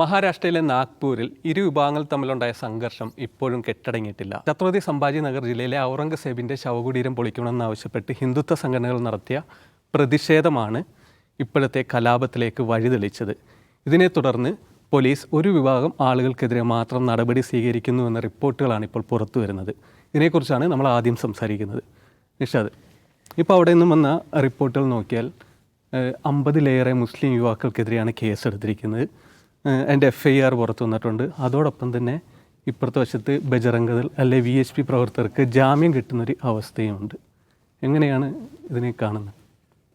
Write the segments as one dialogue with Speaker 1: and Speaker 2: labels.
Speaker 1: മഹാരാഷ്ട്രയിലെ നാഗ്പൂരിൽ ഇരു വിഭാഗങ്ങൾ തമ്മിലുണ്ടായ സംഘർഷം ഇപ്പോഴും കെട്ടടങ്ങിയിട്ടില്ല. ഛത്രപതി സംഭാജി നഗർ ജില്ലയിലെ ഔറംഗസേബിന്റെ ശവകുടീരം പൊളിക്കണമെന്ന് ആവശ്യപ്പെട്ട് ഹിന്ദുത്വ സംഘടനകൾ നടത്തിയ പ്രതിഷേധമാണ് ഇപ്പോഴത്തെ കലാപത്തിലേക്ക് വഴിതെളിച്ചത്. ഇതിനെ തുടർന്ന് പോലീസ് ഒരു വിഭാഗം ആളുകൾക്കെതിരെ മാത്രം നടപടി സ്വീകരിക്കുന്നു എന്ന റിപ്പോർട്ടുകളാണ് ഇപ്പോൾ പുറത്തു വരുന്നത്. ഇതിനെക്കുറിച്ചാണ് നമ്മൾ ആദ്യം സംസാരിക്കുന്നത്. നിഷാദ് ഇപ്പോൾ അവിടെ നിന്നും വന്ന റിപ്പോർട്ടുകൾ നോക്കിയാൽ അമ്പതിലേറെ മുസ്ലിം യുവാക്കൾക്കെതിരെയാണ് കേസെടുത്തിരിക്കുന്നത്. അതിന്റെ എഫ് ഐ ആർ പുറത്തു വന്നിട്ടുണ്ട്. അതോടൊപ്പം തന്നെ ഇപ്പുറത്തെ വശത്ത് ബജറംഗതൽ അല്ലെ വി എച്ച് പി പ്രവർത്തകർക്ക് ജാമ്യം കിട്ടുന്നൊരു അവസ്ഥയുമുണ്ട്. എങ്ങനെയാണ് ഇതിനെ കാണുന്നത്?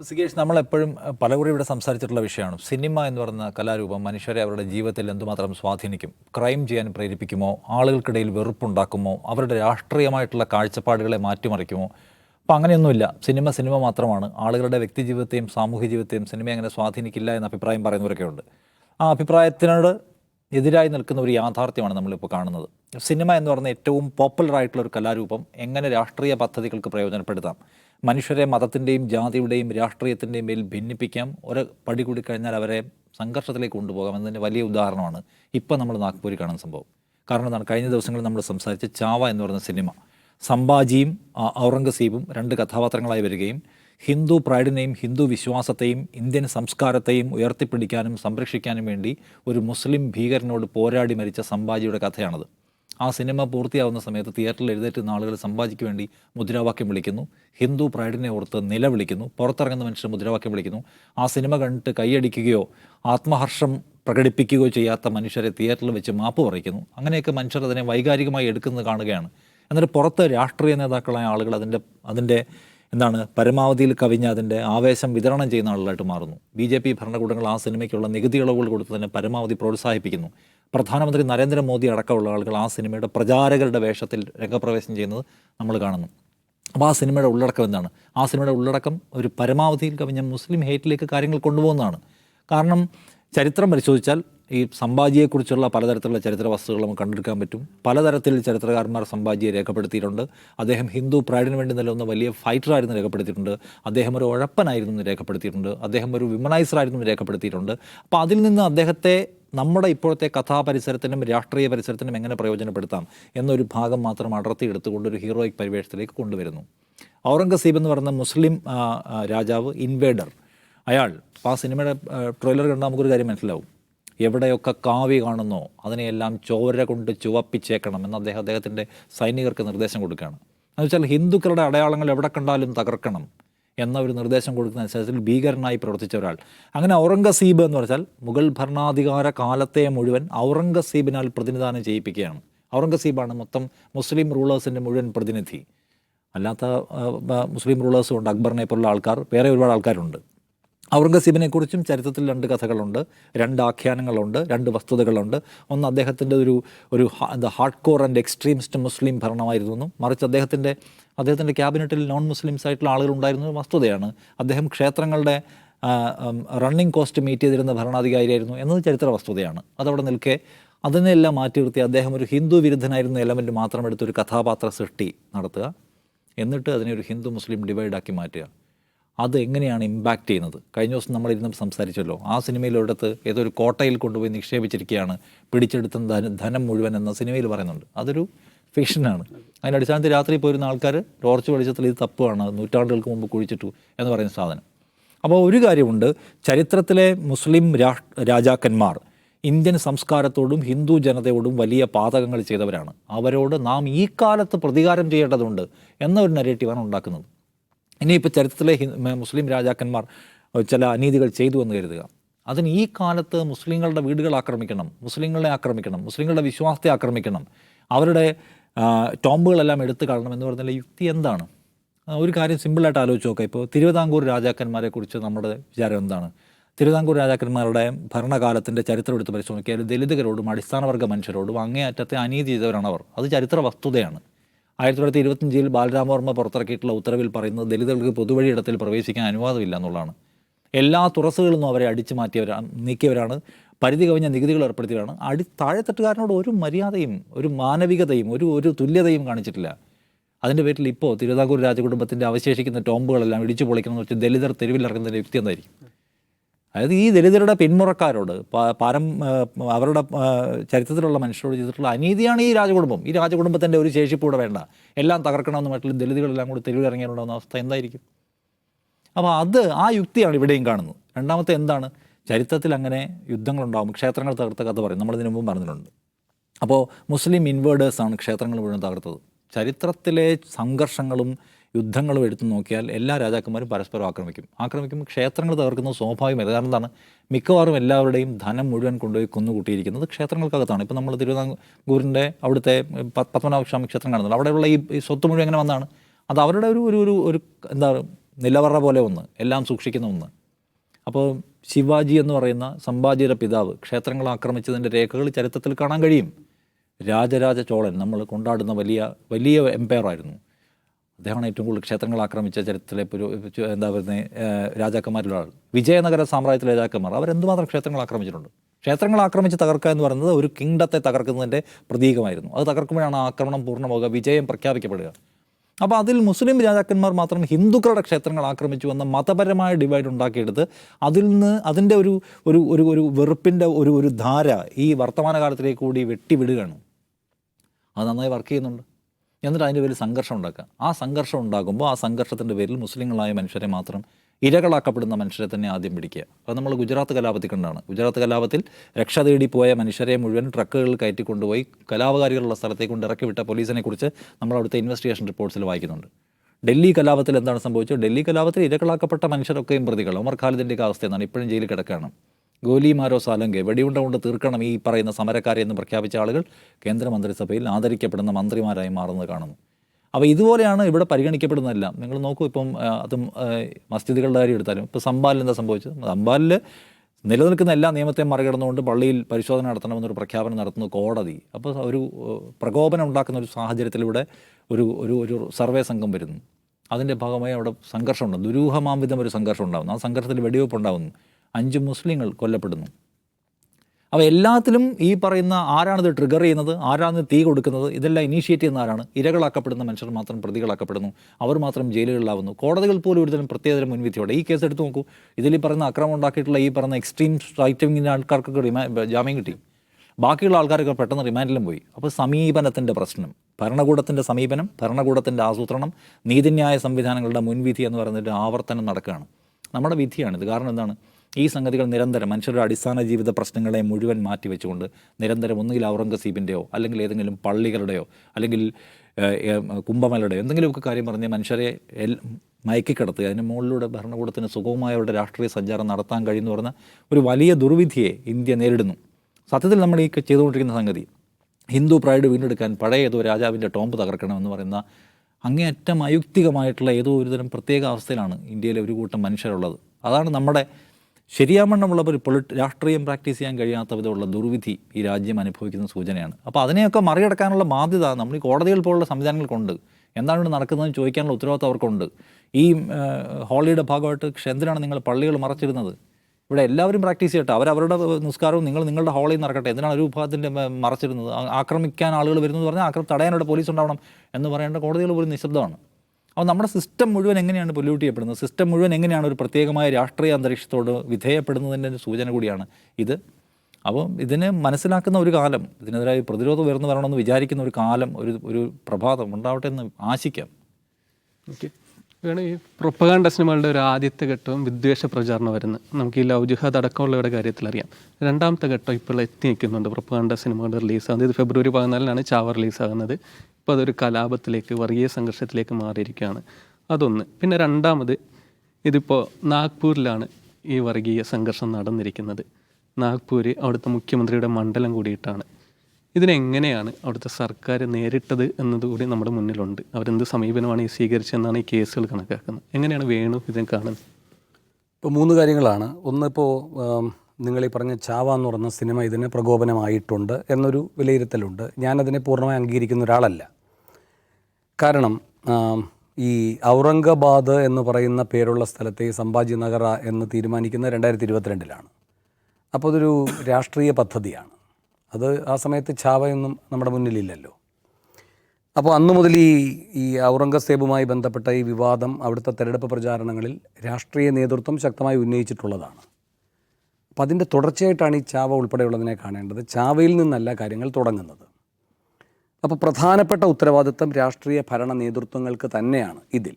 Speaker 2: സുഗേഷ് നമ്മളെപ്പോഴും പലകുറി ഇവിടെ സംസാരിച്ചിട്ടുള്ള വിഷയമാണ്. സിനിമ എന്ന് പറയുന്ന കലാരൂപം മനുഷ്യരെ അവരുടെ ജീവിതത്തിൽ എന്തുമാത്രം സ്വാധീനിക്കും? ക്രൈം ചെയ്യാൻ പ്രേരിപ്പിക്കുമോ? ആളുകൾക്കിടയിൽ വെറുപ്പുണ്ടാക്കുമോ? അവരുടെ രാഷ്ട്രീയമായിട്ടുള്ള കാഴ്ചപ്പാടുകളെ മാറ്റിമറിക്കുമോ? അപ്പം അങ്ങനെയൊന്നുമില്ല. സിനിമ സിനിമ മാത്രമാണ്. ആളുകളുടെ വ്യക്തിജീവിതത്തെയും സാമൂഹ്യ ജീവിതത്തെയും സിനിമ അങ്ങനെ സ്വാധീനിക്കില്ല എന്ന അഭിപ്രായം പറയുന്നവരൊക്കെ ഉണ്ട് ആ അഭിപ്രായത്തിനോട് എതിരായി നിൽക്കുന്ന ഒരു യാഥാർത്ഥ്യമാണ് നമ്മളിപ്പോൾ കാണുന്നത്. സിനിമ എന്ന് പറഞ്ഞ ഏറ്റവും പോപ്പുലർ ആയിട്ടുള്ള ഒരു കലാരൂപം എങ്ങനെ രാഷ്ട്രീയ പദ്ധതികൾക്ക് പ്രയോജനപ്പെടുത്താം? മനുഷ്യരെ മതത്തിന്റെയും ജാതിയുടെയും രാഷ്ട്രീയത്തിന്റെയും മേൽ ഭിന്നിപ്പിക്കാം. ഒരു പടി കൂടി കഴിഞ്ഞാൽ അവരെ സംഘർഷത്തിലേക്ക് കൊണ്ടുപോകാം എന്നതിന്റെ വലിയ ഉദാഹരണമാണ് ഇപ്പം നമ്മൾ നാഗ്പൂരിൽ കാണുന്ന സംഭവം. കാരണം എന്താണ്? കഴിഞ്ഞ ദിവസങ്ങളിൽ നമ്മൾ സംസാരിച്ച ചാവ എന്ന് പറയുന്ന സിനിമ. സംഭാജിയും ഔറംഗസീബും രണ്ട് കഥാപാത്രങ്ങളായി വരികയും ഹിന്ദു പ്രൈഡിനെയും ഹിന്ദു വിശ്വാസത്തെയും ഇന്ത്യൻ സംസ്കാരത്തെയും ഉയർത്തിപ്പിടിക്കാനും സംരക്ഷിക്കാനും വേണ്ടി ഒരു മുസ്ലിം ഭീകരനോട് പോരാടി മരിച്ച സംഭാജിയുടെ കഥയാണത്. ആ സിനിമ പൂർത്തിയാവുന്ന സമയത്ത് തിയേറ്ററിൽ എഴുന്നേറ്റുന്ന ആളുകൾ സംഭാജിക്ക് വേണ്ടി മുദ്രാവാക്യം വിളിക്കുന്നു. ഹിന്ദു പ്രൈഡിനെ ഓർത്ത് നിലവിളിക്കുന്നു പുറത്തിറങ്ങുന്ന മനുഷ്യർ മുദ്രാവാക്യം വിളിക്കുന്നു. ആ സിനിമ കണ്ടിട്ട് കൈയടിക്കുകയോ ആത്മഹർഷം പ്രകടിപ്പിക്കുകയോ ചെയ്യാത്ത മനുഷ്യരെ തിയേറ്ററിൽ വെച്ച് മാപ്പ് പറയിക്കുന്നു അങ്ങനെയൊക്കെ മനുഷ്യർ അതിനെ വൈകാരികമായി എടുക്കുന്നത് കാണുകയാണ്. എന്നിട്ട് പുറത്ത് രാഷ്ട്രീയ നേതാക്കളായ ആളുകൾ അതിന്റെ അതിന്റെ എന്താണ് പരമാവധിയിൽ കവിഞ്ഞ അതിന്റെ ആവേശം വിതരണം ചെയ്യുന്ന ആളുകളായിട്ട് മാറുന്നു. ബി ജെ പി ഭരണകൂടങ്ങൾ ആ സിനിമയ്ക്കുള്ള നികുതി ഇളവുകൾ കൊടുത്ത് തന്നെ പരമാവധി പ്രോത്സാഹിപ്പിക്കുന്നു. പ്രധാനമന്ത്രി നരേന്ദ്രമോദി അടക്കമുള്ള ആളുകൾ ആ സിനിമയുടെ പ്രചാരകരുടെ വേഷത്തിൽ രംഗപ്രവേശം ചെയ്യുന്നത് നമ്മൾ കാണുന്നു. അപ്പോൾ ആ സിനിമയുടെ ഉള്ളടക്കം എന്താണ്? ആ സിനിമയുടെ ഉള്ളടക്കം ഒരു പരമാവധിയിൽ കവിഞ്ഞ മുസ്ലിം ഹേറ്റിലേക്ക് കാര്യങ്ങൾ കൊണ്ടുപോകുന്നതാണ്. കാരണം ചരിത്രം പരിശോധിച്ചാൽ ഈ സംഭാജിയെക്കുറിച്ചുള്ള പലതരത്തിലുള്ള ചരിത്ര വസ്തുക്കൾ നമുക്ക് കണ്ടെടുക്കാൻ പറ്റും. പലതരത്തിൽ ചരിത്രകാരന്മാർ സംഭാജിയെ രേഖപ്പെടുത്തിയിട്ടുണ്ട്. അദ്ദേഹം ഹിന്ദു പ്രൈഡിന് വേണ്ടി നിലനിന്ന വലിയ ഫൈറ്ററായിരുന്നു രേഖപ്പെടുത്തിയിട്ടുണ്ട്. അദ്ദേഹം ഒരു ഉഴപ്പനായിരുന്നു രേഖപ്പെടുത്തിയിട്ടുണ്ട്. അദ്ദേഹം ഒരു വിമനൈസറായിരുന്നു എന്ന് രേഖപ്പെടുത്തിയിട്ടുണ്ട്. അപ്പോൾ അതിൽ നിന്ന് അദ്ദേഹത്തെ നമ്മുടെ ഇപ്പോഴത്തെ കഥാപരിസരത്തിനും രാഷ്ട്രീയ പരിസരത്തിനും എങ്ങനെ പ്രയോജനപ്പെടുത്താം എന്നൊരു ഭാഗം മാത്രം അടർത്തി എടുത്തുകൊണ്ട് ഒരു ഹീറോയിക് പരിവേഷത്തിലേക്ക് കൊണ്ടുവരുന്നു. ഔറംഗസീബ് എന്ന് പറയുന്ന മുസ്ലിം രാജാവ് ഇൻവേഡർ. അയാൾ അപ്പോൾ ആ സിനിമയുടെ ട്രെയിലർ കണ്ടാൽ നമുക്കൊരു കാര്യം മനസ്സിലാവും. എവിടെയൊക്കെ കാവി കാണുന്നോ അതിനെയെല്ലാം ചോര കൊണ്ട് ചുവപ്പിച്ചേക്കണം എന്ന് അദ്ദേഹം അദ്ദേഹത്തിന്റെ സൈനികർക്ക് നിർദ്ദേശം കൊടുക്കുകയാണ്. എന്ന് വെച്ചാൽ ഹിന്ദുക്കളുടെ അടയാളങ്ങൾ എവിടെ കണ്ടാലും തകർക്കണം എന്ന ഒരു നിർദ്ദേശം കൊടുക്കുന്ന അനുസരിച്ച് ഭീകരനായി പ്രവർത്തിച്ച ഒരാൾ. അങ്ങനെ ഔറംഗസീബ് എന്ന് പറഞ്ഞാൽ മുഗൾ ഭരണാധികാര കാലത്തെ മുഴുവൻ ഔറംഗസീബിനാൽ പ്രതിനിധാനം ചെയ്യിപ്പിക്കുകയാണ്. ഔറംഗസീബാണ് മൊത്തം മുസ്ലിം റൂളേഴ്സിന്റെ മുഴുവൻ പ്രതിനിധി. അല്ലാത്ത മുസ്ലിം റൂളേഴ്സും ഉണ്ട്. അക്ബറിനെ പോലുള്ള ആൾക്കാർ വേറെ ഒരുപാട് ആൾക്കാരുണ്ട്. ഔറംഗസീബിനെ കുറിച്ചും ചരിത്രത്തിൽ രണ്ട് കഥകളുണ്ട് രണ്ട് ആഖ്യാനങ്ങളുണ്ട് രണ്ട് വസ്തുതകളുണ്ട്. ഒന്ന് അദ്ദേഹത്തിന്റെ ഒരു ഒരു എന്താ ഹാർഡ് കോർ ആൻഡ് എക്സ്ട്രീമിസ്റ്റ് മുസ്ലിം ഭരണമായിരുന്നു. എന്നും മറിച്ച് അദ്ദേഹത്തിന്റെ അദ്ദേഹത്തിന്റെ ക്യാബിനറ്റിൽ നോൺ മുസ്ലിംസ് ആയിട്ടുള്ള ആളുകൾ ഒരു വസ്തുതയാണ്. അദ്ദേഹം ക്ഷേത്രങ്ങളുടെ റണ്ണിങ് കോസ്റ്റ് മീറ്റ് ചെയ്തിരുന്ന ഭരണാധികാരിയായിരുന്നു എന്നത് ചരിത്ര വസ്തുതയാണ്. അതവിടെ നിൽക്കെ അതിനെല്ലാം മാറ്റി നിർത്തി അദ്ദേഹം ഒരു ഹിന്ദു വിരുദ്ധനായിരുന്ന എലമെന്റ് മാത്രം എടുത്ത് ഒരു കഥാപാത്ര സൃഷ്ടി നടത്തുക. എന്നിട്ട് അതിനെ ഒരു ഹിന്ദു മുസ്ലിം ഡിവൈഡാക്കി മാറ്റുക. അത് എങ്ങനെയാണ് ഇമ്പാക്റ്റ് ചെയ്യുന്നത്? കഴിഞ്ഞ ദിവസം നമ്മൾ ഇരുന്ന് സംസാരിച്ചല്ലോ. ആ സിനിമയിലൊരിടത്ത് ഏതോ ഒരു കോട്ടയിൽ കൊണ്ടുപോയി നിക്ഷേപിച്ചിരിക്കുകയാണ് പിടിച്ചെടുത്ത ധന മുഴുവൻ എന്ന സിനിമയിൽ പറയുന്നുണ്ട്. അതൊരു ഫിക്ഷനാണ്. അതിന്റെ അടിസ്ഥാനത്തിൽ രാത്രി പോയിരുന്ന ആൾക്കാർ ടോർച്ച് വെളിച്ചത്തിൽ ഇത് തപ്പുകയാണ് നൂറ്റാണ്ടുകൾക്ക് മുമ്പ് കുഴിച്ചിട്ടു എന്ന് പറയുന്ന സാധനം. അപ്പോൾ ഒരു കാര്യമുണ്ട് ചരിത്രത്തിലെ മുസ്ലിം രാജാക്കന്മാർ ഇന്ത്യൻ സംസ്കാരത്തോടും ഹിന്ദു ജനതയോടും വലിയ പാതകങ്ങൾ ചെയ്തവരാണ്. അവരോട് നാം ഈ കാലത്ത് പ്രതികാരം ചെയ്യേണ്ടതുണ്ട് എന്നൊരു നരേറ്റീവാണ് ഉണ്ടാക്കുന്നത്. ഇനിയിപ്പോൾ ചരിത്രത്തിലെ മുസ്ലിം രാജാക്കന്മാർ ചില അനീതികൾ ചെയ്തു എന്ന് കരുതുക. അതിന് ഈ കാലത്ത് മുസ്ലിങ്ങളുടെ വീടുകൾ ആക്രമിക്കണം മുസ്ലിങ്ങളെ ആക്രമിക്കണം മുസ്ലിങ്ങളുടെ വിശ്വാസത്തെ ആക്രമിക്കണം. അവരുടെ ടോമ്പുകളെല്ലാം എടുത്തു കളയണം എന്ന് പറഞ്ഞാൽ യുക്തി എന്താണ്? ഒരു കാര്യം സിമ്പിളായിട്ട് ആലോചിച്ച് നോക്കാം. ഇപ്പോൾ തിരുവിതാംകൂർ രാജാക്കന്മാരെ കുറിച്ച് നമ്മുടെ വിചാരം എന്താണ്? തിരുവിതാംകൂർ രാജാക്കന്മാരുടെ ഭരണകാലത്തിന്റെ ചരിത്രം എടുത്ത് പരിശോധിക്കുക ദലിതുകരോടും അടിസ്ഥാനവർഗ മനുഷ്യരോടും അങ്ങേയറ്റത്തെ അനീതി ചെയ്തവരാണ് അവർ. അത് ചരിത്ര വസ്തുതയാണ്. ആയിരത്തി തൊള്ളായിരത്തി ഇരുപത്തഞ്ചിൽ ബാലരാമവർമ്മ പുറത്തിറക്കിയിട്ടുള്ള ഉത്തരവിൽ പറയുന്നത് ദലിതകൾക്ക് പൊതുവഴി ഇടത്തിൽ പ്രവേശിക്കാൻ അനുവാദമില്ല എന്നുള്ളതാണ്. എല്ലാ തുറസുകളിൽ നിന്നും അവരെ അടിച്ചു മാറ്റിയവരാണ് നീക്കിയവരാണ്. പരിധി കവിഞ്ഞ നികുതികൾ ഏർപ്പെടുത്തിയവരാണ്. അടി താഴെത്തട്ടുകാരനോട് ഒരു മര്യാദയും ഒരു മാനവികതയും ഒരു ഒരു തുല്യതയും കാണിച്ചിട്ടില്ല. അതിന്റെ പേരിൽ ഇപ്പോൾ തിരുവിതാംകൂർ രാജകുടുംബത്തിന്റെ അവശേഷിക്കുന്ന ടോമ്പുകളെല്ലാം ഇടിച്ചു പൊളിക്കണം എന്ന് വെച്ച് ദലിതർ തെരുവിലിറങ്ങുന്നതിന്റെ യുക്തി എന്തായിരിക്കും? അതായത് ഈ ദലിതരുടെ പിന്മുറക്കാരോട് പാരം അവരുടെ ചരിത്രത്തിലുള്ള മനുഷ്യരോട് ചെയ്തിട്ടുള്ള അനീതിയാണ് ഈ രാജകുടുംബം. ഈ രാജകുടുംബത്തിന്റെ ഒരു ശേഷിപ്പൂടെ വേണ്ട. എല്ലാം തകർക്കണമെന്ന് മറ്റുള്ള ദലിതുകളെല്ലാം കൂടി തെരുവിലിറങ്ങിയാലുണ്ടാകുന്ന അവസ്ഥ എന്തായിരിക്കും? അപ്പോൾ അത് ആ യുക്തിയാണ് ഇവിടെയും കാണുന്നത്. രണ്ടാമത്തെ എന്താണ്? ചരിത്രത്തിൽ അങ്ങനെ യുദ്ധങ്ങളുണ്ടാകും ക്ഷേത്രങ്ങൾ തകർത്ത കഥ പറയും. നമ്മളിതിനു മുമ്പ് പറഞ്ഞിട്ടുണ്ട്. അപ്പോൾ മുസ്ലിം ഇൻവേർഡേഴ്സാണ് ക്ഷേത്രങ്ങൾ മുഴുവൻ തകർത്തത്. ചരിത്രത്തിലെ സംഘർഷങ്ങളും യുദ്ധങ്ങളും എടുത്തു നോക്കിയാൽ എല്ലാ രാജാക്കന്മാരും പരസ്പരം ആക്രമിക്കും. ആക്രമിക്കും ക്ഷേത്രങ്ങൾ തകർക്കുന്നത് സ്വാഭാവികമല്ല കാരണം എന്താണ്? മിക്കവാറും എല്ലാവരുടെയും ധനം മുഴുവൻ കൊണ്ടുപോയി കൊന്നുകൂട്ടിയിരിക്കുന്നത് ക്ഷേത്രങ്ങൾക്കകത്താണ്. ഇപ്പോൾ നമ്മൾ തിരുവിതാംകൂറിന്റെ അവിടുത്തെ പത്മനാഭസ്വാമി ക്ഷേത്രം കാണുന്നത് അവിടെയുള്ള ഈ സ്വത്ത് മുഴുവൻ എങ്ങനെ വന്നാണ്? അത് അവരുടെ ഒരു ഒരു ഒരു എന്താ നിലവറ പോലെ ഒന്ന് എല്ലാം സൂക്ഷിക്കുന്ന ഒന്ന്. അപ്പോൾ ശിവാജി എന്ന് പറയുന്ന സംഭാജിയുടെ പിതാവ് ക്ഷേത്രങ്ങൾ ആക്രമിച്ചതിന്റെ രേഖകൾ ചരിത്രത്തിൽ കാണാൻ കഴിയും. രാജരാജ ചോളൻ നമ്മൾ കൊണ്ടാടുന്ന വലിയ വലിയ എംപയർ ആയിരുന്നു. അദ്ദേഹമാണ് ഏറ്റവും കൂടുതൽ ക്ഷേത്രങ്ങൾ ആക്രമിച്ച ചരിത്രത്തിലെ എന്താ പറയുന്നത് രാജാക്കന്മാരിലൊരാൾ. വിജയനഗര സാമ്രാജ്യത്തിലെ രാജാക്കന്മാർ. അവരെന്തുമാത്രം ക്ഷേത്രങ്ങൾ ആക്രമിച്ചിട്ടുണ്ട്? ക്ഷേത്രങ്ങൾ ആക്രമിച്ച് തകർക്കുക എന്ന് പറയുന്നത് ഒരു കിങ്ഡത്തെ തകർക്കുന്നതിന്റെ പ്രതീകമായിരുന്നു. അത് തകർക്കുമ്പോഴാണ് ആക്രമണം പൂർണമാകുക വിജയം പ്രഖ്യാപിക്കപ്പെടുക. അപ്പോൾ അതിൽ മുസ്ലിം രാജാക്കന്മാർ മാത്രം ഹിന്ദുക്കളുടെ ക്ഷേത്രങ്ങൾ ആക്രമിച്ചു എന്ന മതപരമായ ഡിവൈഡ് ഉണ്ടാക്കിയെടുത്ത് അതിൽ നിന്ന് അതിന്റെ ഒരു ഒരു ഒരു ഒരു വെറുപ്പിന്റെ ഒരു ഒരു ധാര ഈ വർത്തമാനകാലത്തിലേക്ക് കൂടി വെട്ടിവിടുകയാണ്. അത് നന്നായി വർക്ക് ചെയ്യുന്നുണ്ട്. എന്നിട്ട് അതിന്റെ പേരിൽ സംഘർഷം ഉണ്ടാക്കുക. ആ സംഘർഷം ഉണ്ടാകുമ്പോൾ ആ സംഘർഷത്തിന്റെ പേരിൽ മുസ്ലിങ്ങളായ മനുഷ്യരെ മാത്രം ഇരകളാക്കപ്പെടുന്ന മനുഷ്യരെ തന്നെ ആദ്യം പിടിക്കുക. അപ്പോൾ നമ്മൾ ഗുജറാത്ത് കലാപത്തിൽ കണ്ടാണ്. ഗുജറാത്ത് കലാപത്തിൽ രക്ഷ തേടി പോയ മനുഷ്യരെ മുഴുവൻ ട്രക്കുകളിൽ കയറ്റി കൊണ്ടുപോയി കലാപകാരികളുള്ള സ്ഥലത്തേക്ക് കൊണ്ട് ഇറക്കി വിട്ട പോലീസിനെ കുറിച്ച് നമ്മൾ അവിടുത്തെ ഇൻവെസ്റ്റിഗേഷൻ റിപ്പോർട്ട്സിൽ വായിക്കുന്നുണ്ട്. ഡൽഹി കലാപത്തിൽ എന്താണ് സംഭവിച്ചത്? ഡൽഹി കലാപത്തിൽ ഇരകളാക്കപ്പെട്ട മനുഷ്യരൊക്കെയും പ്രതികൾ ഉമർ ഖാലിദിന്റെയൊക്കെ അവസ്ഥ എന്നാണ് ഇപ്പോഴും ജയിലിൽ കിടക്കുകയാണ്. ഗോലിമാരോ സാലങ്കെ വെടിയുണ്ട കൊണ്ട് തീർക്കണം ഈ പറയുന്ന സമരക്കാരെ എന്ന് പ്രഖ്യാപിച്ച ആളുകൾ കേന്ദ്രമന്ത്രിസഭയിൽ ആദരിക്കപ്പെടുന്ന മന്ത്രിമാരായി മാറുന്നത് കാണുന്നു. അപ്പോൾ ഇതുപോലെയാണ് ഇവിടെ പരിഗണിക്കപ്പെടുന്നതെല്ലാം. നിങ്ങൾ നോക്കൂ ഇപ്പം അതും മസ്ജിദുകളുടെ കാര്യം എടുത്താലും ഇപ്പോൾ സമ്പാലിൽ എന്താ സംഭവിച്ചത്? സമ്പാലിൽ നിലനിൽക്കുന്ന എല്ലാ നിയമത്തെയും മറികടന്നുകൊണ്ട് പള്ളിയിൽ പരിശോധന നടത്തണമെന്നൊരു പ്രഖ്യാപനം നടത്തുന്നു കോടതി. അപ്പോൾ ഒരു പ്രകോപനം ഉണ്ടാക്കുന്ന ഒരു സാഹചര്യത്തിലൂടെ ഒരു ഒരു ഒരു സർവേ സംഘം വരുന്നു. അതിന്റെ ഭാഗമായി അവിടെ സംഘർഷം ഉണ്ടാകും ദുരൂഹമാംവിധം ഒരു സംഘർഷം ഉണ്ടാകുന്നു ആ സംഘർഷത്തിൽ വെടിവെപ്പ് ഉണ്ടാകുന്നു അഞ്ച് മുസ്ലിങ്ങൾ കൊല്ലപ്പെടുന്നു. അപ്പോൾ എല്ലാത്തിലും ഈ പറയുന്ന ആരാണിത് ട്രിഗർ ചെയ്യുന്നത് ആരാണ് തീ കൊടുക്കുന്നത് ഇതെല്ലാം ഇനീഷ്യേറ്റ് ചെയ്യുന്ന ആരാണ്? ഇരകളാക്കപ്പെടുന്ന മനുഷ്യർ മാത്രം പ്രതികളാക്കപ്പെടുന്നു. അവർ മാത്രം ജയിലുകളിലാവുന്നു. കോടതികൾ പോലും ഒരുതരം പ്രത്യേകതരം മുൻവിധിയോടെ. ഈ കേസ് എടുത്തു നോക്കൂ. ഇതിൽ ഈ പറയുന്ന അക്രമം ഉണ്ടാക്കിയിട്ടുള്ള ഈ പറയുന്ന എക്സ്ട്രീം റൈറ്റ് വിങ്ങിന്റെ ആൾക്കാർക്കൊക്കെ റിമാ ജാമ്യം കിട്ടി. ബാക്കിയുള്ള ആൾക്കാരൊക്കെ പെട്ടെന്ന് റിമാൻഡിലും പോയി. അപ്പോൾ സമീപനത്തിന്റെ പ്രശ്നം. ഭരണകൂടത്തിന്റെ സമീപനം ഭരണകൂടത്തിന്റെ ആസൂത്രണം നീതിന്യായ സംവിധാനങ്ങളുടെ മുൻവിധി എന്ന് പറയുന്നൊരു ആവർത്തനം നടക്കുകയാണ്. നമ്മുടെ വിധിയാണിത്. കാരണം എന്താണ്? ഈ സംഗതികൾ നിരന്തരം മനുഷ്യരുടെ അടിസ്ഥാന ജീവിത പ്രശ്നങ്ങളെ മുഴുവൻ മാറ്റിവെച്ചുകൊണ്ട് നിരന്തരം ഒന്നുകിൽ ഔറംഗസീബിന്റെയോ അല്ലെങ്കിൽ ഏതെങ്കിലും പള്ളികളുടെയോ അല്ലെങ്കിൽ കുംഭമലയുടെയോ എന്തെങ്കിലുമൊക്കെ കാര്യം പറഞ്ഞ് മനുഷ്യരെ മയക്കിക്കിടത്തുക. അതിന് മുകളിലൂടെ ഭരണകൂടത്തിന് സുഗമമായ അവരുടെ രാഷ്ട്രീയ സഞ്ചാരം നടത്താൻ കഴിയുമെന്ന് പറഞ്ഞ ഒരു വലിയ ദുർവിധിയെ ഇന്ത്യ നേരിടുന്നു. സത്യത്തിൽ നമ്മൾ ഈ ചെയ്തുകൊണ്ടിരിക്കുന്ന സംഗതി ഹിന്ദു പ്രൈഡ് വീണ്ടെടുക്കാൻ പഴയ ഏതോ രാജാവിന്റെ ടോംബ് തകർക്കണമെന്ന് പറയുന്ന അങ്ങേയറ്റം അയുക്തികമായിട്ടുള്ള ഏതോ ഒരുതരം പ്രത്യേക അവസ്ഥയിലാണ് ഇന്ത്യയിലെ ഒരു കൂട്ടം മനുഷ്യരുള്ളത്. അതാണ് നമ്മുടെ ശരിയാവണ്ണമുള്ള ഇപ്പോൾ രാഷ്ട്രീയം പ്രാക്ടീസ് ചെയ്യാൻ കഴിയാത്ത വിധമുള്ള ദുർവിധി ഈ രാജ്യം അനുഭവിക്കുന്ന സൂചനയാണ്. അപ്പോൾ അതിനെയൊക്കെ മറികടക്കാനുള്ള ബാധ്യത നമ്മൾ ഈ കോടതികൾ പോലുള്ള സംവിധാനങ്ങൾക്കുണ്ട്. എന്താണ് ഇവിടെ നടക്കുന്നതെന്ന് ചോദിക്കാനുള്ള ഉത്തരവാദിത്വം അവർക്കുണ്ട്. ഈ ഹോളിയുടെ ഭാഗമായിട്ട് എന്തിനാണ് നിങ്ങൾ പള്ളികൾ മറച്ചിരുന്നത് ഇവിടെ എല്ലാവരും പ്രാക്ടീസ് ചെയ്യട്ടെ. അവരവരുടെ നിസ്കാരവും നിങ്ങൾ നിങ്ങളുടെ ഹോളിൽ നടക്കട്ടെ. എന്തിനാണ് ഒരു വിഭാഗത്തിന്റെ മറച്ചിരുന്നത് ആക്രമിക്കാൻ ആളുകൾ വരുന്നു എന്ന് പറഞ്ഞാൽ ആക്രമം തടയാനുള്ള പോലീസ് ഉണ്ടാവണം എന്ന് പറയേണ്ട കോടതികൾ പോലും നിശബ്ദമാണ്. അപ്പോൾ നമ്മുടെ സിസ്റ്റം മുഴുവൻ എങ്ങനെയാണ് പൊല്യൂട്ട് ചെയ്യപ്പെടുന്നത്? സിസ്റ്റം മുഴുവൻ എങ്ങനെയാണ് ഒരു പ്രത്യേകമായ രാഷ്ട്രീയ അന്തരീക്ഷത്തോട് വിധേയപ്പെടുന്നതിന്റെ ഒരു സൂചന കൂടിയാണ് ഇത്. അപ്പം ഇതിനെ മനസ്സിലാക്കുന്ന ഒരു കാലം ഇതിനെതിരായി പ്രതിരോധം ഉയർന്നു വരണമെന്ന് വിചാരിക്കുന്ന ഒരു കാലം ഒരു ഒരു പ്രഭാതം ഉണ്ടാവട്ടെ എന്ന് ആശിക്കാം.
Speaker 1: ഓക്കെ വേണം ഈ പ്രൊപ്പകാണ്ട സിനിമകളുടെ ഒരു ആദ്യത്തെ ഘട്ടവും വിദ്വേഷ പ്രചാരണം വരുന്നത്. നമുക്ക് ഈ ലവ് അടക്കമുള്ളവരുടെ കാര്യത്തിൽ അറിയാം. രണ്ടാമത്തെ ഘട്ടം ഇപ്പോൾ എത്തി നിൽക്കുന്നുണ്ട്. പ്രൊപ്പകാണ്ട സിനിമകളുടെ റിലീസ് ആകുന്നത് ഇത് ഫെബ്രുവരി പതിനാലിനാണ് ചാവ റിലീസാകുന്നത്. ഇപ്പോൾ അതൊരു കലാപത്തിലേക്ക് വർഗീയ സംഘർഷത്തിലേക്ക് മാറിയിരിക്കുകയാണ്. അതൊന്ന്. പിന്നെ രണ്ടാമത് ഇതിപ്പോൾ നാഗ്പൂരിലാണ് ഈ വർഗീയ സംഘർഷം നടന്നിരിക്കുന്നത്. നാഗ്പൂർ അവിടുത്തെ മുഖ്യമന്ത്രിയുടെ മണ്ഡലം കൂടിയിട്ടാണ്. ഇതിനെങ്ങനെയാണ് അവിടുത്തെ സർക്കാർ നേരിട്ടത് എന്നതുകൂടി നമ്മുടെ മുന്നിലുണ്ട്. അവരെന്ത് സമീപനമാണ് ഈ സ്വീകരിച്ചതെന്നാണ് ഈ കേസുകൾ കണക്കാക്കുന്നത്. എങ്ങനെയാണ് വേണു ഇതിനെ കാണുന്നത്?
Speaker 3: ഇപ്പോൾ മൂന്ന് കാര്യങ്ങളാണ്. ഒന്ന് ഈ പറഞ്ഞ ചാവ എന്ന് പറഞ്ഞ സിനിമ ഇതിന് പ്രകോപനമായിട്ടുണ്ട് എന്നൊരു വിലയിരുത്തലുണ്ട്. ഞാനതിനെ പൂർണമായി അംഗീകരിക്കുന്ന ഒരാളല്ല. കാരണം ഈ ഔറംഗബാദ് എന്ന് പറയുന്ന പേരുള്ള സ്ഥലത്തെ സംഭാജി നഗർ എന്ന് തീരുമാനിക്കുന്നത് രണ്ടായിരത്തി ഇരുപത്തിരണ്ടിലാണ് അപ്പോൾ അതൊരു രാഷ്ട്രീയ പദ്ധതിയാണ്. അത് ആ സമയത്ത് ചാവയൊന്നും നമ്മുടെ മുന്നിലില്ലല്ലോ. അപ്പോൾ അന്നു മുതൽ ഈ ഈ ഔറംഗസേബുമായി ബന്ധപ്പെട്ട ഈ വിവാദം അവിടുത്തെ തെരഞ്ഞെടുപ്പ് പ്രചാരണങ്ങളിൽ രാഷ്ട്രീയ നേതൃത്വം ശക്തമായി ഉന്നയിച്ചിട്ടുള്ളതാണ്. അപ്പം അതിന്റെ തുടർച്ചയായിട്ടാണ് ഈ ചാവ ഉൾപ്പെടെയുള്ളതിനെ കാണേണ്ടത്. ചാവയിൽ നിന്നല്ല കാര്യങ്ങൾ തുടങ്ങുന്നത്. അപ്പോൾ പ്രധാനപ്പെട്ട ഉത്തരവാദിത്തം രാഷ്ട്രീയ ഭരണ നേതൃത്വങ്ങൾക്ക് തന്നെയാണ് ഇതിൽ.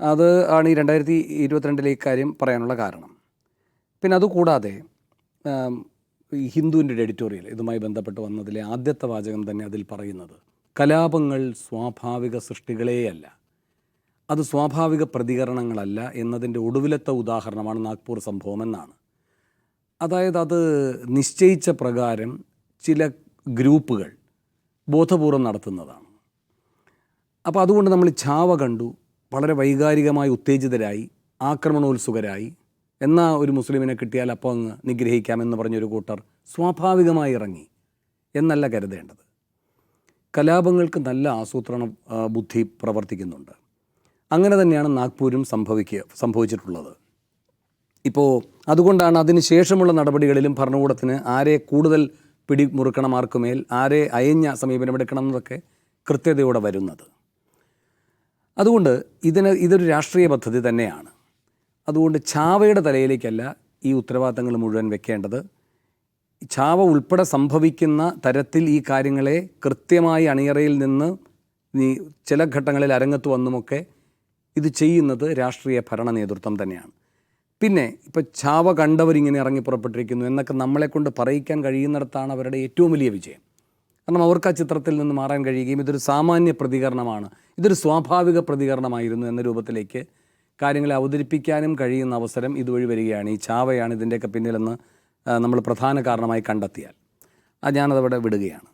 Speaker 3: അത് ആണ് ഈ രണ്ടായിരത്തി ഇരുപത്തിരണ്ടിലെ ഇക്കാര്യം പറയാനുള്ള കാരണം. പിന്നെ അതുകൂടാതെ ഈ ഹിന്ദുവിന്റെ ഒരു എഡിറ്റോറിയൽ ഇതുമായി ബന്ധപ്പെട്ട് വന്നതിലെ ആദ്യത്തെ വാചകം തന്നെ അതിൽ പറയുന്നത് കലാപങ്ങൾ സ്വാഭാവിക സൃഷ്ടികളേയല്ല അത് സ്വാഭാവിക പ്രതികരണങ്ങളല്ല എന്നതിന്റെ ഒടുവിലത്തെ ഉദാഹരണമാണ് നാഗ്പൂർ സംഭവം എന്നാണ്. അതായത് അത് നിശ്ചയിച്ച പ്രകാരം ചില ഗ്രൂപ്പുകൾ ബോധപൂർവം നടത്തുന്നതാണ്. അപ്പോൾ അതുകൊണ്ട് നമ്മൾ ചാവ കണ്ടു വളരെ വൈകാരികമായി ഉത്തേജിതരായി ആക്രമണോത്സുകരായി. എന്നാ ഒരു മുസ്ലിമിനെ കിട്ടിയാൽ അപ്പോൾ അങ്ങ് നിഗ്രഹിക്കാമെന്ന് പറഞ്ഞൊരു കൂട്ടർ സ്വാഭാവികമായി ഇറങ്ങി എന്നല്ല കരുതേണ്ടത്. കലാപങ്ങൾക്ക് നല്ല ആസൂത്രണ ബുദ്ധി പ്രവർത്തിക്കുന്നുണ്ട്. അങ്ങനെ തന്നെയാണ് നാഗ്പൂരും സംഭവിക്കുക സംഭവിച്ചിട്ടുള്ളത്. ഇപ്പോൾ അതുകൊണ്ടാണ് അതിന് ശേഷമുള്ള നടപടികളിലും ഭരണകൂടത്തിന് ആരെ കൂടുതൽ പിടിമുറുക്കണം ആർക്കുമേൽ ആരെ അയഞ്ഞ സമീപനമെടുക്കണം എന്നതൊക്കെ കൃത്യതയോടെ വരുന്നത്. അതുകൊണ്ട് ഇതിന് ഇതൊരു രാഷ്ട്രീയ പദ്ധതി തന്നെയാണ്. അതുകൊണ്ട് ചാവയുടെ തലയിലേക്കല്ല ഈ ഉത്തരവാദിത്തങ്ങൾ മുഴുവൻ വെക്കേണ്ടത്. ചാവ ഉൾപ്പെടെ സംഭവിക്കുന്ന തരത്തിൽ ഈ കാര്യങ്ങളെ കൃത്യമായി അണിയറയിൽ നിന്ന് ചില ഘട്ടങ്ങളിൽ അരങ്ങത്ത് വന്നുമൊക്കെ ഇത് ചെയ്യുന്നത് രാഷ്ട്രീയ ഭരണ നേതൃത്വം തന്നെയാണ്. പിന്നെ ഇപ്പോൾ ചാവ കണ്ടവരിങ്ങനെ ഇറങ്ങി പുറപ്പെട്ടിരിക്കുന്നു എന്നൊക്കെ നമ്മളെക്കൊണ്ട് പറയിക്കാൻ കഴിയുന്നിടത്താണ് അവരുടെ ഏറ്റവും വലിയ വിജയം. കാരണം അവർക്ക് ആ ചിത്രത്തിൽ നിന്ന് മാറാൻ കഴിയുകയും ഇതൊരു സാമാന്യ പ്രതികരണമാണ് ഇതൊരു സ്വാഭാവിക പ്രതികരണമായിരുന്നു എന്ന രൂപത്തിലേക്ക് കാര്യങ്ങളെ അവതരിപ്പിക്കാനും കഴിയുന്ന അവസരം ഇതുവഴി വരികയാണ്. ഈ ചാവയാണ് ഇതിന്റെയൊക്കെ പിന്നിലെന്ന് നമ്മൾ പ്രധാന കാരണമായി കണ്ടെത്തിയാൽ. ആ ഞാനതവിടെ വിടുകയാണ്.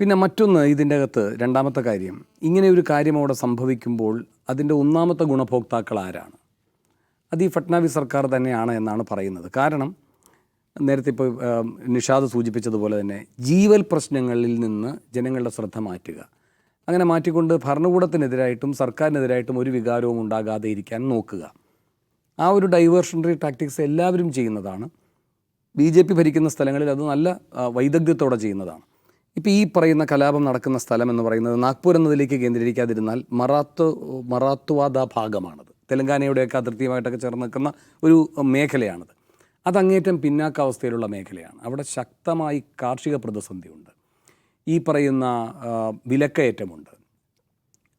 Speaker 3: പിന്നെ മറ്റൊന്ന് ഇതിന്റെ അകത്ത് രണ്ടാമത്തെ കാര്യം ഇങ്ങനെ ഒരു കാര്യം അവിടെ സംഭവിക്കുമ്പോൾ അതിന്റെ ഒന്നാമത്തെ ഗുണഭോക്താക്കൾ ആരാണ്? അത് ഈ ഫട്നാവിസ് സർക്കാർ തന്നെയാണ് എന്നാണ് പറയുന്നത്. കാരണം നേരത്തെ ഇപ്പോൾ നിഷാദ് സൂചിപ്പിച്ചതുപോലെ തന്നെ ജീവൽ പ്രശ്നങ്ങളിൽ നിന്ന് ജനങ്ങളുടെ ശ്രദ്ധ മാറ്റുക. അങ്ങനെ മാറ്റിക്കൊണ്ട് ഭരണകൂടത്തിനെതിരായിട്ടും സർക്കാരിനെതിരായിട്ടും ഒരു വികാരവും ഉണ്ടാകാതെ ഇരിക്കാൻ നോക്കുക. ആ ഒരു ഡൈവേർഷണറി ടാക്ടിക്സ് എല്ലാവരും ചെയ്യുന്നതാണ്. ബി ജെ പി ഭരിക്കുന്ന സ്ഥലങ്ങളിൽ അത് നല്ല വൈദഗ്ധ്യത്തോടെ ചെയ്യുന്നതാണ്. ഇപ്പോൾ ഈ പറയുന്ന കലാപം നടക്കുന്ന സ്ഥലം എന്ന് പറയുന്നത് നാഗ്പൂർ എന്നതിലേക്ക് കേന്ദ്രീകരിക്കാതിരുന്നാൽ മറാത്ത് മറാത്തുവാദ ഭാഗമാണത്. തെലങ്കാനയുടെയൊക്കെ അതിർത്തിയുമായിട്ടൊക്കെ ചേർന്ന് നിൽക്കുന്ന ഒരു മേഖലയാണത്. അത് അങ്ങേറ്റം പിന്നാക്കാവസ്ഥയിലുള്ള മേഖലയാണ്. അവിടെ ശക്തമായി കാർഷിക പ്രതിസന്ധിയുണ്ട്. ഈ പറയുന്ന വിലക്കയറ്റമുണ്ട്.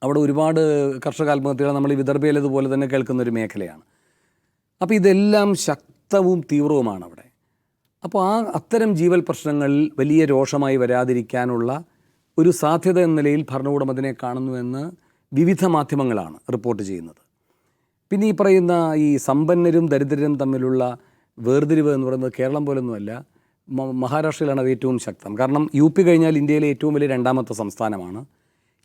Speaker 3: അവിടെ ഒരുപാട് കർഷക ആത്മഹത്യകൾ നമ്മൾ ഈ വിദർഭയിലതുപോലെ തന്നെ കേൾക്കുന്ന ഒരു മേഖലയാണ്. അപ്പോൾ ഇതെല്ലാം ശക്തവും തീവ്രവുമാണ് അവിടെ അപ്പോൾ ആ അത്തരം ജീവൽ പ്രശ്നങ്ങളിൽ വലിയ രോഷമായി വരാതിരിക്കാനുള്ള ഒരു സാധ്യത എന്ന നിലയിൽ ഭരണകൂടം അതിനെ കാണുന്നുവെന്ന് വിവിധ മാധ്യമങ്ങളാണ് റിപ്പോർട്ട് ചെയ്യുന്നത്. പിന്നെ ഈ പറയുന്ന ഈ സമ്പന്നരും ദരിദ്രരും തമ്മിലുള്ള വേർതിരിവ് എന്ന് പറയുന്നത് കേരളം പോലൊന്നുമല്ല മഹാരാഷ്ട്രയിലാണ് അത് ഏറ്റവും ശക്തം. കാരണം യു പി കഴിഞ്ഞാൽ ഇന്ത്യയിലെ ഏറ്റവും വലിയ രണ്ടാമത്തെ സംസ്ഥാനമാണ്.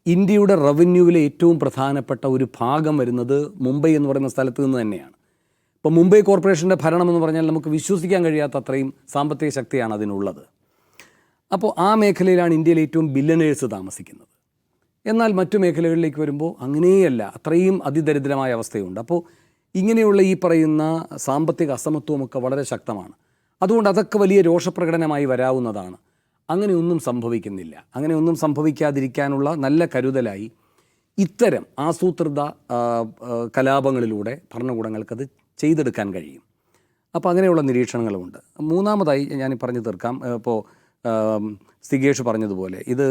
Speaker 3: ഇന്ത്യയുടെ റവന്യൂവിലെ ഏറ്റവും പ്രധാനപ്പെട്ട ഒരു ഭാഗം വരുന്നത് മുംബൈ എന്ന് പറയുന്ന സ്ഥലത്ത് നിന്ന് തന്നെയാണ്. ഇപ്പോൾ മുംബൈ കോർപ്പറേഷന്റെ ഭരണം എന്ന് പറഞ്ഞാൽ നമുക്ക് വിശ്വസിക്കാൻ കഴിയാത്ത അത്രയും സാമ്പത്തിക ശക്തിയാണ് അതിനുള്ളത്. അപ്പോൾ ആ മേഖലയിലാണ് ഇന്ത്യയിലെ ഏറ്റവും ബില്ലനേഴ്സ് താമസിക്കുന്നത്. എന്നാൽ മറ്റു മേഖലകളിലേക്ക് വരുമ്പോൾ അങ്ങനെയല്ല. അത്രയും അതിദരിദ്രമായ അവസ്ഥയുണ്ട്. അപ്പോൾ ഇങ്ങനെയുള്ള ഈ പറയുന്ന സാമ്പത്തിക അസമത്വമൊക്കെ വളരെ ശക്തമാണ്. അതുകൊണ്ട് അതൊക്കെ വലിയ രോഷപ്രകടനമായി വരാവുന്നതാണ്. അങ്ങനെയൊന്നും സംഭവിക്കുന്നില്ല. അങ്ങനെയൊന്നും സംഭവിക്കാതിരിക്കാനുള്ള നല്ല കരുതലായി ഇത്തരം ആസൂത്രിത കലാപങ്ങളിലൂടെ ഭരണകൂടങ്ങൾക്കത് ചെയ്തെടുക്കാൻ കഴിയും. അപ്പോൾ അങ്ങനെയുള്ള നിരീക്ഷണങ്ങളുമുണ്ട്. മൂന്നാമതായി ഞാൻ പറഞ്ഞു തീർക്കാം. ഇപ്പോൾ സിഗേഷ് പറഞ്ഞതുപോലെ ഇത്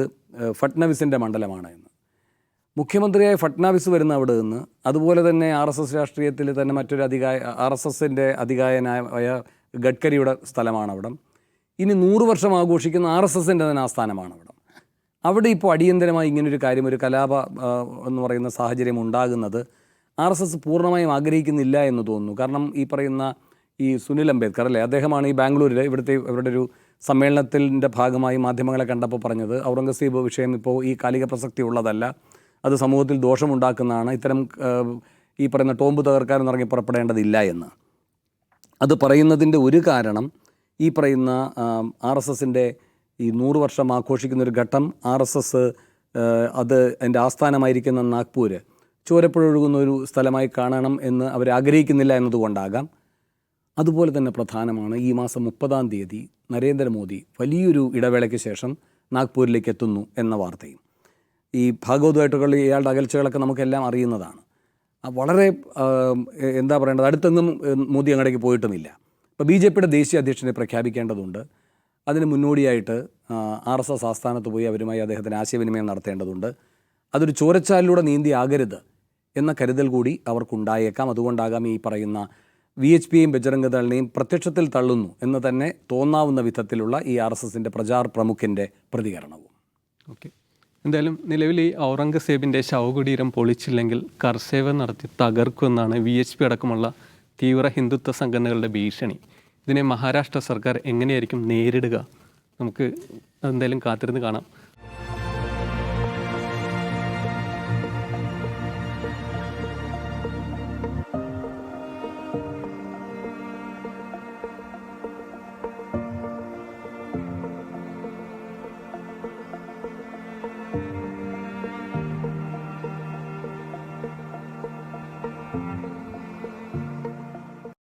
Speaker 3: ഫട്നവിസിന്റെ മണ്ഡലമാണ് എന്ന്. മുഖ്യമന്ത്രിയായ ഫട്നാവിസ് വരുന്ന അവിടെ നിന്ന് അതുപോലെ തന്നെ ആർ എസ് എസ് രാഷ്ട്രീയത്തിൽ തന്നെ മറ്റൊരു അധികായ ആർ എസ് എസിന്റെ അധികായനായ ഗഡ്കരിയുടെ സ്ഥലമാണ് അവിടം. ഇനി നൂറ് വർഷം ആഘോഷിക്കുന്ന ആർ എസ് എസിന്റെ തന്നെ ആസ്ഥാനമാണ് അവിടം. അവിടെ ഇപ്പോൾ അടിയന്തരമായി ഇങ്ങനൊരു കാര്യം ഒരു കലാപ എന്ന് പറയുന്ന സാഹചര്യം ഉണ്ടാകുന്നത് ആർ എസ് എസ് പൂർണമായും ആഗ്രഹിക്കുന്നില്ല എന്ന് തോന്നുന്നു. കാരണം ഈ പറയുന്ന ഈ സുനിൽ അംബേദ്കർ അല്ലേ അദ്ദേഹമാണ് ഈ ബാംഗ്ലൂരിൽ ഇവിടുത്തെ ഇവരുടെ ഒരു സമ്മേളനത്തിന്റെ ഭാഗമായി മാധ്യമങ്ങളെ കണ്ടപ്പോൾ പറഞ്ഞത് ഔറംഗസീബ് വിഷയം ഇപ്പോൾ ഈ കാലിക പ്രസക്തി ഉള്ളതല്ല. അത് സമൂഹത്തിൽ ദോഷമുണ്ടാക്കുന്നതാണ്. ഇത്തരം ഈ പറയുന്ന ടോമ്പ് തകർക്കാനും ഇറങ്ങി പുറപ്പെടേണ്ടതില്ല എന്ന്. അത് പറയുന്നതിന്റെ ഒരു കാരണം ഈ പറയുന്ന ആർ എസ് എസിന്റെ ഈ നൂറ് വർഷം ആഘോഷിക്കുന്ന ഒരു ഘട്ടം ആർ എസ് എസ് അത് എന്റെ ആസ്ഥാനമായിരിക്കുന്ന നാഗ്പൂർ ചോരപ്പുഴ ഒഴുകുന്ന ഒരു സ്ഥലമായി കാണണം എന്ന് അവർ ആഗ്രഹിക്കുന്നില്ല എന്നതുകൊണ്ടാകാം. അതുപോലെ തന്നെ പ്രധാനമാണ് ഈ മാസം മുപ്പതാം തീയതി നരേന്ദ്രമോദി വലിയൊരു ഇടവേളയ്ക്ക് ശേഷം നാഗ്പൂരിലേക്ക് എത്തുന്നു എന്ന വാർത്തയും. ഈ ഭാഗവതമായിട്ടുള്ള ഇയാളുടെ അകൽച്ചകളൊക്കെ നമുക്കെല്ലാം അറിയുന്നതാണ്. വളരെ എന്താ പറയേണ്ടത്? അടുത്തെങ്ങും മോദി അങ്ങടേക്ക് പോയിട്ടുമില്ല. ഇപ്പോൾ ബി ജെ പിയുടെ ദേശീയ അധ്യക്ഷനെ പ്രഖ്യാപിക്കേണ്ടതുണ്ട്. അതിന് മുന്നോടിയായിട്ട് ആർ എസ് എസ് ആസ്ഥാനത്ത് പോയി അവരുമായി അദ്ദേഹത്തിന് ആശയവിനിമയം നടത്തേണ്ടതുണ്ട്. അതൊരു ചോരച്ചാലിലൂടെ നീന്തി ആകരുത് എന്ന കരുതൽ കൂടി അവർക്കുണ്ടായേക്കാം. അതുകൊണ്ടാകാം ഈ പറയുന്ന വി എച്ച് പിയെയും ബജറംഗദളിനെയും പ്രത്യക്ഷത്തിൽ തള്ളുന്നു എന്ന് തന്നെ തോന്നാവുന്ന വിധത്തിലുള്ള ഈ ആർ എസ് എസിന്റെ പ്രചാർ പ്രമുഖിന്റെ പ്രതികരണവും.
Speaker 1: ഓക്കെ. എന്തായാലും നിലവിൽ ഈ ഔറംഗസേബിന്റെ ശവകുടീരം പൊളിച്ചില്ലെങ്കിൽ കർസേവ നടത്തി തകർക്കുമെന്നാണ് വി എച്ച് പി അടക്കമുള്ള തീവ്ര ഹിന്ദുത്വ സംഘടനകളുടെ ഭീഷണി. ഇതിനെ മഹാരാഷ്ട്ര സർക്കാർ എങ്ങനെയായിരിക്കും നേരിടുക? നമുക്ക് എന്തായാലും കാത്തിരുന്ന് കാണാം.